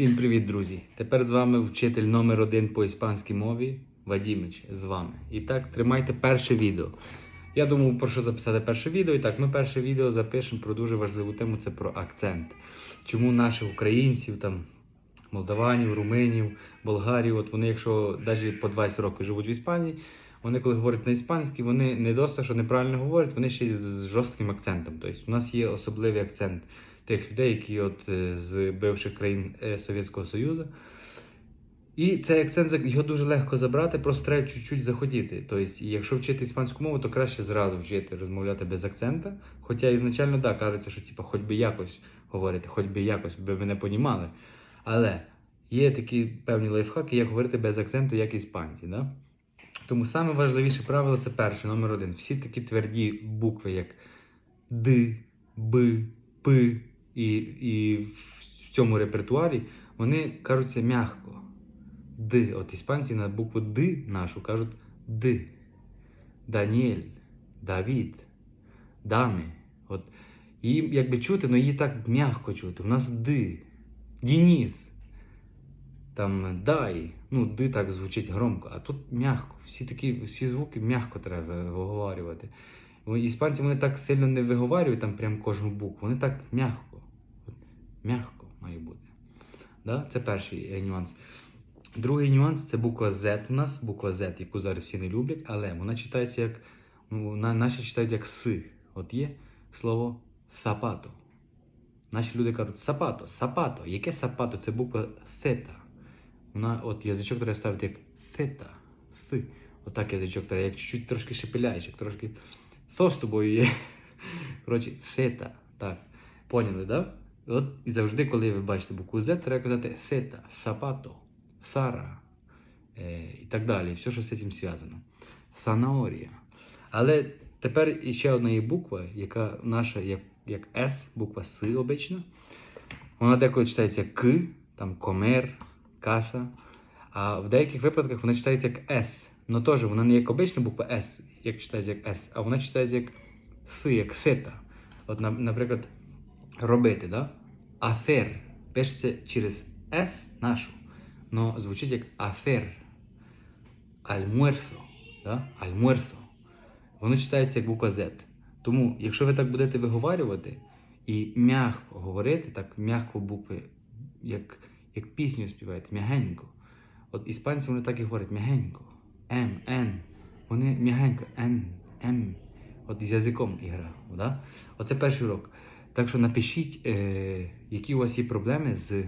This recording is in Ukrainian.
Всім привіт, друзі! Тепер з вами вчитель номер один по іспанській мові Вадімич з вами. І так, тримайте перше відео. Я думав, про що записати перше відео. І так, ми перше відео запишемо про дуже важливу тему це про акцент. Чому наших українців, там, молдаванів, руминів, болгарів, от вони, якщо навіть по 20 років живуть в Іспанії, вони коли говорять на іспанській, вони не досить, що неправильно говорять, вони ще з жорстким акцентом. Тобто у нас є особливий акцент тих людей, які от е, з бивших країн е, Совєтського Союзу. І цей акцент його дуже легко забрати, просто треба чуть-чуть захотіти. Тобто, якщо вчити іспанську мову, то краще зразу вчити розмовляти без акцента. Хоча ізначально да, кажеться, що типу, хоч би якось говорити, хоч би якось, би мене понімали. Але є такі певні лайфхаки, як говорити без акценту, як іспанці. Да? Тому саме важливіше правило це перше, номер один. Всі такі тверді букви, як Д, Б, П і, і в цьому репертуарі, вони кажуться м'яко. Д. От іспанці на букву Д нашу кажуть Д. Даніель, Давід, Дами. От її якби чути, але її так м'яко чути. У нас Д. Дініс. Там дай. Ну, Д так звучить громко, а тут м'яко. Всі такі всі звуки м'яко треба виговорювати. Іспанці вони так сильно не виговорюють там прям кожну букву. Вони так м'яко. М'яко має бути. Да? Це перший е, нюанс. Другий нюанс це буква Z у нас, буква Z, яку зараз всі не люблять, але вона читається як. Ну, наші читають як С. От є слово сапато. Наші люди кажуть сапато, сапато. Яке сапато? Це буква θ на, от язичок треба ставити як фета, си. Отак язичок треба, як чуть-чуть трошки шепеляєш, як трошки то з тобою є. Коротше, фета. Так. Поняли, да? От І завжди, коли ви бачите букву Z, треба казати фета, сапато, сара е, і так далі. Все, що з цим зв'язано. Санаорія. Але тепер ще одна є буква, яка наша, як як С, буква С обична. Вона деколи читається К, там комер каса. А в деяких випадках вона читається як С. Ну теж вона не як обична буква С, як читається як С, а вона читається як С, як сета. От, наприклад, робити, да? Афер. Пишеться через С нашу, но звучить як афер. Альмуерсо. Да? Альмуерсо. Воно читається як буква Z. Тому, якщо ви так будете виговарювати і м'яко говорити, так м'яко букви, як, як пісню співаєте, м'ягенько. От іспанці вони так і говорять м'ягенько. М, Н. Вони м'ягенько, Н, М. От з язиком ігра. Да? Оце перший урок. Так що напишіть, е, які у вас є проблеми з